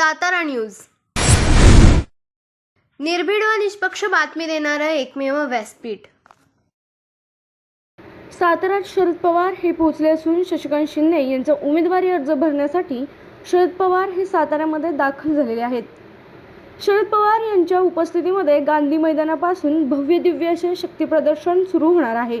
Satara news. निर्भीड व निष्पक्ष बातमी देणारं एकमेव व्यासपीठ. साताऱ्यात शरद पवार हे पोहोचले असून शशिकांत शिंदे यांचा उमेदवारी अर्ज भरण्यासाठी शरद पवार हे साताऱ्यामध्ये दाखल झालेले आहेत. शरद पवार यांच्या उपस्थितीमध्ये गांधी मैदानापासून भव्य दिव्य असे शक्तीप्रदर्शन सुरू होणार आहे.